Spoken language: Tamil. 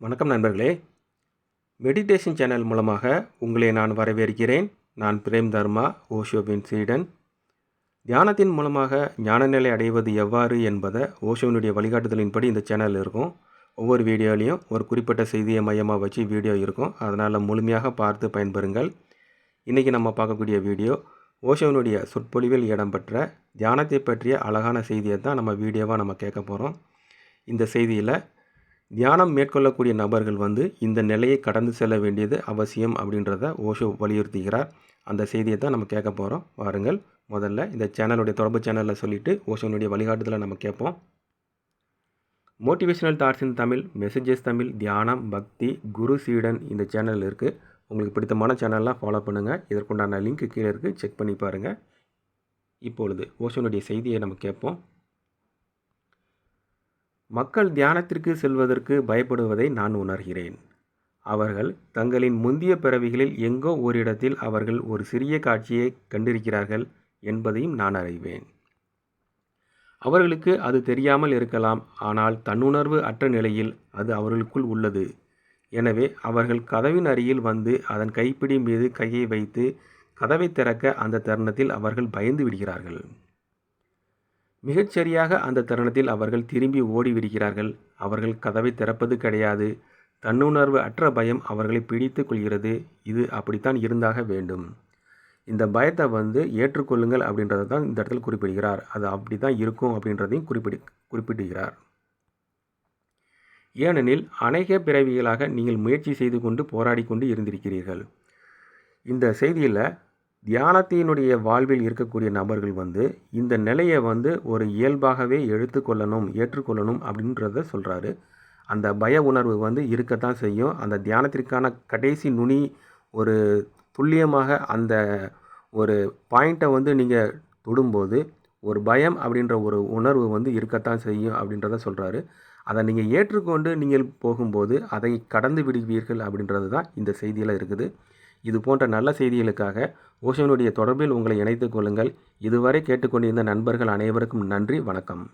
வணக்கம் நண்பர்களே. மெடிடேஷன் சேனல் மூலமாக உங்களை நான் வரவேற்கிறேன். நான் பிரேம் தர்மா ஓஷோவின் சீடன். தியானத்தின் மூலமாக ஞானநிலை அடைவது எவ்வாறு என்பதை ஓஷோவினுடைய வழிகாட்டுதலின்படி இந்த சேனல் இருக்கும். ஒவ்வொரு வீடியோலையும் ஒரு குறிப்பிட்ட செய்தியை மையமாக வச்சு வீடியோ இருக்கும். அதனால் முழுமையாக பார்த்து பயன்பெறுங்கள். இன்றைக்கி நம்ம பார்க்கக்கூடிய வீடியோ ஓஷோவினுடைய சொற்பொழிவில் இடம்பெற்ற தியானத்தை பற்றிய அழகான செய்தியை தான் நம்ம வீடியோவாக நம்ம கேட்க போகிறோம் இந்த செய்தியில் தியானம் மேற்கொள்ளக்கூடிய நபர்கள் வந்து இந்த நிலையை கடந்து செல்ல வேண்டியது அவசியம் அப்படின்றத ஓஷோ வலியுறுத்துகிறார். அந்த செய்தியை தான் நம்ம கேட்க போகிறோம் வாருங்கள் முதல்ல இந்த சேனலுடைய தொடர்பு சேனலில் சொல்லிவிட்டு ஓஷோனுடைய வழிகாட்டுதலை நம்ம கேட்போம். Motivational thoughts in Tamil messages Tamil தியானம் பக்தி குரு சீடன் இந்த சேனல் இருக்குது உங்களுக்கு பிடித்தமான சேனல்லாம் ஃபாலோ பண்ணுங்கள் இதற்குண்டான லிங்க் கீழே இருக்குது செக் பண்ணி பாருங்கள் இப்பொழுது ஓஷோனுடைய செய்தியை நம்ம கேட்போம். மக்கள் தியானத்திற்கு செல்வதற்கு பயப்படுவதை நான் உணர்கிறேன். அவர்கள் தங்களின் முந்திய பிறவிகளில் எங்கோ ஓரிடத்தில் அவர்கள் ஒரு சிறிய காட்சியை கண்டிருக்கிறார்கள் என்பதையும் நான் அறிவேன். அவர்களுக்கு அது தெரியாமல் இருக்கலாம் ஆனால் தன்னுணர்வு அற்ற நிலையில் அது அவர்களுக்குள் உள்ளது. எனவே அவர்கள் கதவின் அருகில் வந்து அதன் கைப்பிடி மீது கையை வைத்து கதவை திறக்க அந்த தருணத்தில் அவர்கள் பயந்து விடுகிறார்கள். மிகச்சரியாக அந்த தருணத்தில் அவர்கள் திரும்பி ஓடிவிடுகிறார்கள். அவர்கள் கதவை திறப்பது கிடையாது. தன்னுணர்வு அற்ற பயம் அவர்களை பிடித்து கொள்கிறது. இது அப்படித்தான் இருந்தாக வேண்டும். இந்த பயத்தை வந்து ஏற்றுக்கொள்ளுங்கள் அப்படின்றத தான் இந்த இடத்தில் குறிப்பிடுகிறார். அது அப்படி தான் இருக்கும் அப்படின்றதையும் குறிப்பிடு குறிப்பிடுகிறார். ஏனெனில் அநேக பிறவிகளாக நீங்கள் முயற்சி செய்து கொண்டு போராடி கொண்டு இருந்திருக்கிறீர்கள். இந்த செய்தியில் தியானத்தினுடைய வாழ்வில் இருக்கக்கூடிய நபர்கள் வந்து இந்த நிலையை வந்து ஒரு இயல்பாகவே எடுத்துக்கொள்ளணும் ஏற்றுக்கொள்ளணும் அப்படின்றத சொல்கிறாரு அந்த பய உணர்வு வந்து இருக்கத்தான் செய்யும். அந்த தியானத்திற்கான கடைசி நுனி ஒரு துல்லியமாக அந்த ஒரு பாயிண்ட்டை வந்து நீங்கள் தொடும்போது ஒரு பயம் அப்படின்ற ஒரு உணர்வு வந்து இருக்கத்தான் செய்யும் அப்படின்றத சொல்கிறாரு அதை நீங்கள் ஏற்றுக்கொண்டு நீங்கள் போகும்போது அதை கடந்து விடுவீர்கள் அப்படின்றது தான் இந்த செய்தியில் இருக்குது. இது போன்ற நல்ல செய்திகளுக்காக ஓஷோனுடைய தொடர்பில் உங்களை இணைத்துக் கொள்ளுங்கள். இதுவரை கேட்டுக்கொண்டிருந்த நண்பர்கள் அனைவருக்கும் நன்றி வணக்கம்.